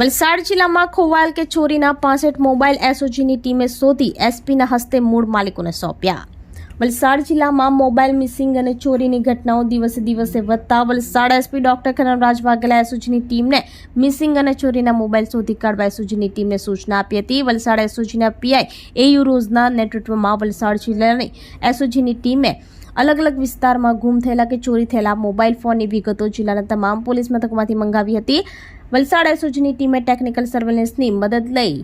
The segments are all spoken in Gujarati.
વલસાડ જિલ્લામાં ખોવાયેલ કે ચોરીના પાસઠ મોબાઈલ એસઓજીની ટીમે શોધી એસપીના હસ્તે મૂળ માલિકોને સોંપ્યા. વલસાડ જિલ્લામાં મોબાઈલ મિસિંગ અને ચોરીની ઘટનાઓ દિવસે દિવસે વધતા વલસાડ એસપી ડોક્ટર કનરાજ વાઘેલા એસઓજીની ટીમને મિસિંગ અને ચોરીના મોબાઈલ શોધી કાઢવા એસઓજીની ટીમને સૂચના આપી હતી. વલસાડ એસઓજીના પીઆઈ એયુ રોઝના નેતૃત્વમાં વલસાડ જિલ્લાની એસઓજીની ટીમે અલગ અલગ વિસ્તારમાં ગુમ થયેલા કે ચોરી થયેલા મોબાઈલ ફોનની વિગતો જિલ્લાના તમામ પોલીસ મથકમાંથી મંગાવી હતી. વલસાડ એસઓજીની ટીમે ટેકનિકલ સર્વેલન્સની મદદ લઈ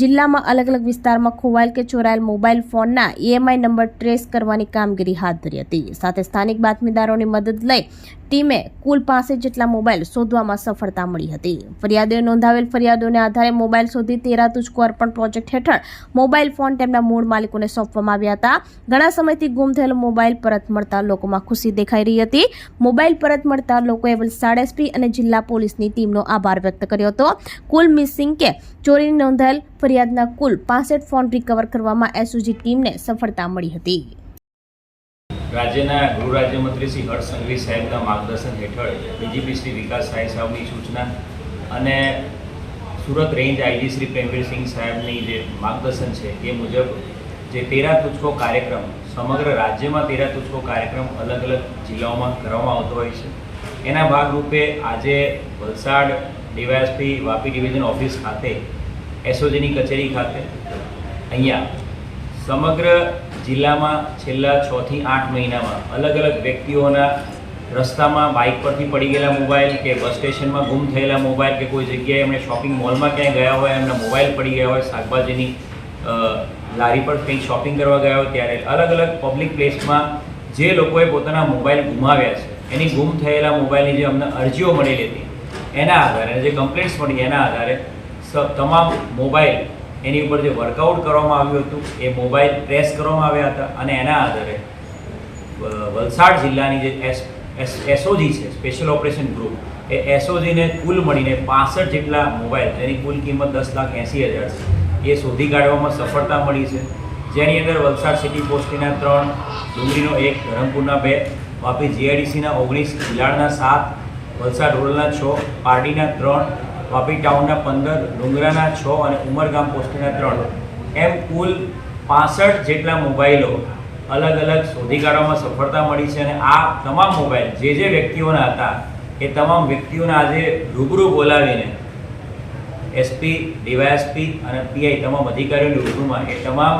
જિલ્લામાં અલગ અલગ વિસ્તારમાં ખોવાયેલ કે ચોરાયેલ મોબાઈલ ફોનના ઈએમઆઈ નંબર ટ્રેસ કરવાની કામગીરી હાથ ધરી હતી. સાથે સ્થાનિક બાતમીદારોની મદદ લઈ ટીમે કુલ પાસે જેટલા મોબાઈલ શોધવામાં સફળતા મળી હતી. ફરિયાદોએ નોંધાવેલ ફરિયાદોને આધારે મોબાઈલ શોધી તેરા તુજકો અર્પણ પ્રોજેક્ટ હેઠળ મોબાઈલ ફોન તેમના મૂળ માલિકોને સોંપવામાં આવ્યા હતા. ઘણા સમયથી ગુમ થયેલો મોબાઈલ પરત મળતા લોકોમાં ખુશી દેખાઈ રહી હતી. મોબાઈલ પરત મળતા લોકોએ વલસાડ એસપી અને જિલ્લા પોલીસની ટીમનો આભાર વ્યક્ત કર્યો હતો. કુલ મિસિંગ કે ચોરીની નોંધાયેલ ફરિયાદના કુલ પાસઠ ફોન રિકવર કરવામાં એસઓજી ટીમને સફળતા મળી હતી. રાજ્યના ગૃહ રાજ્યમંત્રી શ્રી હર્ષ સંઘવી સાહેબના માર્ગદર્શન હેઠળ ડીજીપી શ્રી વિકાસ સાહેબ સાહેબની સૂચના અને સુરત રેન્જ આઈજી શ્રી પ્રેમવીરસિંહ સાહેબની જે માર્ગદર્શન છે એ મુજબ જે તેરા તુચકો કાર્યક્રમ, સમગ્ર રાજ્યમાં તેરા તુચકો કાર્યક્રમ અલગ અલગ જિલ્લાઓમાં કરવામાં આવતો હોય છે. એના ભાગરૂપે આજે Valsad DySP, Vapi division office ખાતે એસઓજીની કચેરી ખાતે. અહીંયા સમગ્ર જિલ્લામાં છેલ્લા છથી આઠ મહિનામાં અલગ અલગ વ્યક્તિઓના રસ્તામાં બાઇક પરથી પડી ગયેલા મોબાઈલ કે બસ સ્ટેશનમાં ગુમ થયેલા મોબાઈલ કે કોઈ જગ્યાએ એમણે શોપિંગ મોલમાં ક્યાંય ગયા હોય, એમના મોબાઈલ પડી ગયા હોય, શાકભાજીની લારી પર કંઈક શોપિંગ કરવા ગયા હોય ત્યારે અલગ અલગ પબ્લિક પ્લેસમાં જે લોકોએ પોતાના મોબાઈલ ગુમાવ્યા છે, એની ગુમ થયેલા મોબાઈલની જે અમને અરજીઓ મળેલી હતી એના આધારે, જે કમ્પ્લેન્ટ્સ મળી એના આધારે તમામ મોબાઈલ એની ઉપર જે વર્કઆઉટ કરવામાં આવ્યું હતું, એ મોબાઈલ ટ્રેસ કરવામાં આવ્યા હતા અને એના આધારે વલસાડ જિલ્લાની જે એસ એસ, એસઓજી છે સ્પેશિયલ ઓપરેશન ગ્રુપ એ એસઓજીને કુલ મળીને પાસઠ જેટલા મોબાઈલ જેની કુલ કિંમત દસ લાખ એંસી હજાર છે, એ શોધી કાઢવામાં સફળતા મળી છે. જેની અંદર વલસાડ સિટી પોસ્ટના ત્રણ, ડુંગળીનો એક, ધરમપુરના બે વાપી જીઆઈડીસીના ઓગણીસ ભીલાડના સાત વલસાડ રૂરલના છ, પારડીના ત્રણ, વાપી ટાઉનના પંદર, ડુંગરાના છ અને ઉમરગામ પોસ્ટના ત્રણ. એમ કુલ પાસઠ જેટલા મોબાઈલો અલગ અલગ શોધી કાઢવામાં સફળતા મળી છે અને આ તમામ મોબાઈલ જે જે વ્યક્તિઓના હતા, એ તમામ વ્યક્તિઓને આજે રૂબરૂ બોલાવીને એસપી, ડીવાયએસપી અને પીઆઈ તમામ અધિકારીઓની રૂબરૂમાં એ તમામ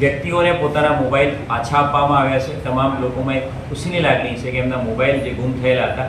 વ્યક્તિઓને પોતાના મોબાઈલ પાછા આપવામાં આવ્યા છે. તમામ લોકોમાં એક ખુશીની લાગણી છે કે એમના મોબાઈલ જે ગુમ થયેલા હતા